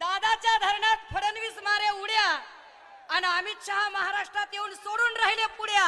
दादाच्या धरणात फडणवीस मारे उड्या आणि अमित शहा महाराष्ट्रात येऊन सोडून राहिले पुड्या.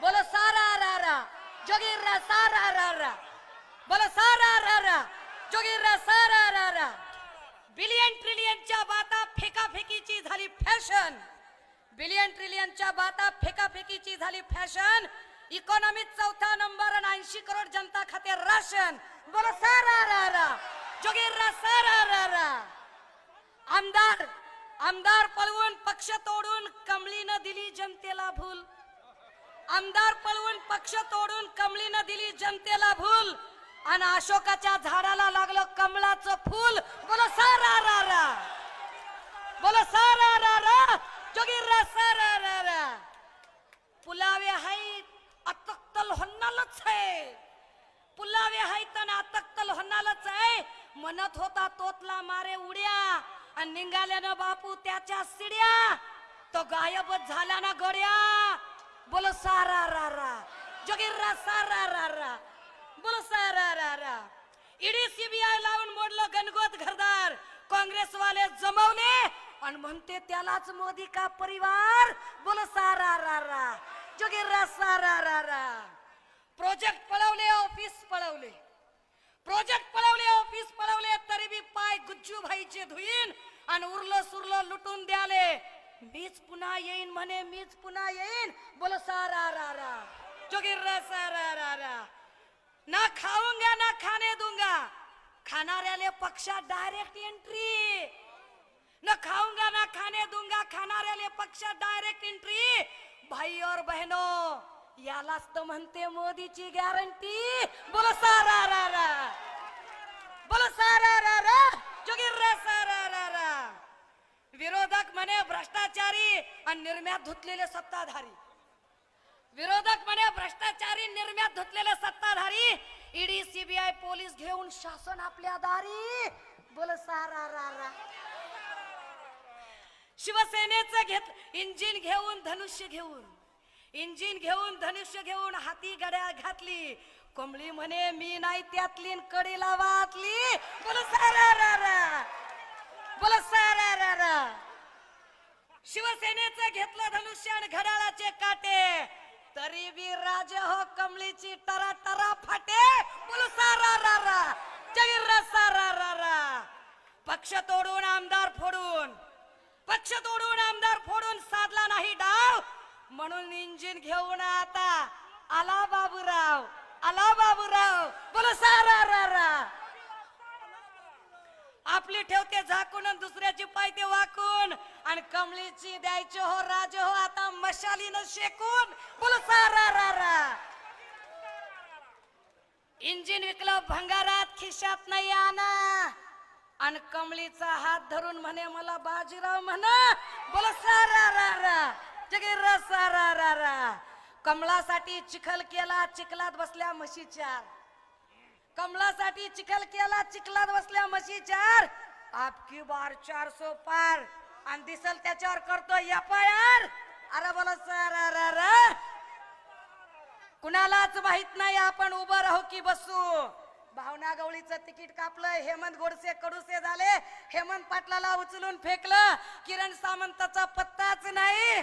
बोल सारा रा रा जोगीर रा सारा रा रा. बोल सारा रा रा जोगीर रा सारा रा रा. बिलियन ट्रिलियनच्या बाता फेकाफेकीची झाली फॅशन. बिलियन ट्रिलियनच्या बाता फेकाफेकीची झाली फॅशन. इकॉनॉमीत चौथा नंबर आणि ऐंशी करोड जनता खाते राशन. बोल सारा रा रा सारा रा रा आमदार आमदार पळवून पक्ष तोडून कमळीनं दिली जनतेला भूल. आमदार पळवून पक्ष तोडून कमलीनं दिली जनतेला भूल. आणि अशोकाच्या झाडाला लागलं कमळाचं फूल. बोल सारा रा रा बोल सारा रा रा जोगीर रा सारा रा रा पुलावे हाय अतक्तल होणारच आहे. पुलावे हायत आणि होणारच आहे. म्हणत होता तोतला मारे उड्या. आणि निघाल्यानं बापू त्याच्या सिड्या. तो गायबच झाला ना गड्या. बोल सारा रा रा. जोगिर्रा रा सारा रा रा. बोल सारा रा रा. ईडी सीबीआय लावून मोडलं गणगोत घरदार. काँग्रेसवाले जमवले आणि म्हणते त्यालाच मोदी का परिवार? बोल सारा रा रा. जोगिर्रा रा सारा रा रा. प्रोजेक्ट पळवले ऑफिस पळवले. प्रोजेक्ट पळवले ऑफिस पळवले तरी बी पाय गुज्जू भाईचे धुईन आणि उरलं सुरलं लुटून द्याले. मीच पुन्हा येईन म्हणे मीच पुन्हा येईन. बोल सारा रा रा. जोगीर रा सारा रा रा. ना खाऊंगा ना खाने दूंगा. खाणाऱ्याले पक्षात डायरेक्ट एंट्री न खाऊंगा ना खाने दूंगा. खाणाऱ्याले पक्षात डायरेक्ट एंट्री भाई और बहनो यालाच तर म्हणते मोदीची गॅरंटी. बोल सारा रा रा. बोल सारा रा रा. जोगीर रा सारा रा रा. विरोधक म्हणे भ्रष्टाचारी आणि निर्म्यात धुतलेले सत्ताधारी. विरोधक म्हणे भ्रष्टाचारी निर्म्यात धुतलेले सत्ताधारी. ईडी सीबीआय पोलीस घेऊन शासन आपल्या दारी. बोल सारा रा रा. शिवसेनेचं घेत इंजिन घेऊन धनुष्य घेऊन. इंजिन घेऊन धनुष्य घेऊन हाती गड्या घातली. कोंबडी म्हणे मी नाही त्यातली कडीला कडेला बोल सारा रा रा बोल सारा रा रा शिवसेनेचं घेतलं धनुष्य आणि घड्याळाचे काटे. तरी बी राज हो कमळीची टरा टरा फाटे. बोल सारा रा रा जगीर रा सारा रा रा. पक्ष तोडून आमदार फोडून. पक्ष तोडून आमदार फोडून म्हणून इंजिन घेऊन आता आला बाबूराव आला बाबूराव. बोल सारा रा रा. आपली ठेवते झाकून दुसऱ्याची पायते वाकून. आणि कमळीची द्यायची हो राज हो आता मशालीनं शेकून. बोल सारा रा रा. इंजिन विकलं भंगारात खिशात नाही आणा. आणि कमळीचा हात धरून म्हणे मला बाजीराव म्हणा. बोल सारा रा रा. जगीर सारा रा रा कमळासाठी चिखल केला चिखलात बसल्या म्हशी चार कमलासाठी चिखल केला चिखलात बसल्या म्हशी चार आपकी बार चार सो पार. आणि दिसल त्याच्यावर करतो एफ आय आर अरे बोला सारा रा रा. कुणालाच माहीत नाही आपण उभं राहू की बसू. भावना गवळीचं तिकीट कापलं हेमंत गोडसे कडूसे झाले. हेमंत पाटलाला उचलून फेकलं. किरण सामंताचा पत्ताच नाही.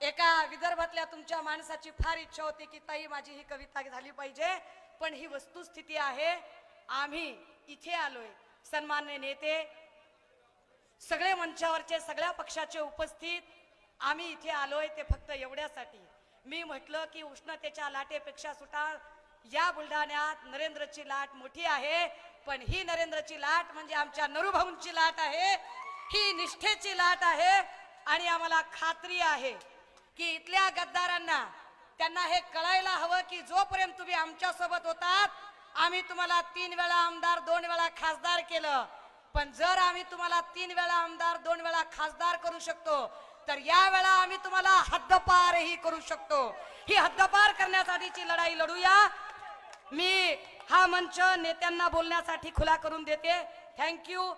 एका विदर्भातल्या तुमच्या माणसाची फार इच्छा होती की ताई माझी ही कविता झाली पाहिजे पण ही वस्तुस्थिती आहे. आम्ही इथे आलोय. सन्मान्य नेते सगळे मंचावरचे सगळ्या पक्षाचे उपस्थित आम्ही इथे आलोय ते फक्त एवढ्यासाठी. मी म्हटलं की उष्णतेच्या लाटेपेक्षा सुद्धा या बुलढाण्यात नरेंद्रची लाट मोठी आहे पण ही नरेंद्रची लाट म्हणजे आमच्या नरुभाऊंची लाट आहे. ही निष्ठेची लाट आहे आणि आम्हाला खात्री आहे. की इथल्या गद्दारांना त्यांना हे कळायला हवं की जोपर्यंत तुम्ही आमच्यासोबत होतात आम्ही तुम्हाला तीन वेळा आमदार दोन वेळा खासदार केलं. पण जर आम्ही तुम्हाला तीन वेळा आमदार दोन वेळा खासदार करू शकतो तर या वेळा आम्ही तुम्हाला हद्दपारही करू शकतो. ही हद्दपार करण्यासाठीची लढाई लढूया. मी हा मंच नेत्यांना बोलण्यासाठी खुला करून देते. थँक्यू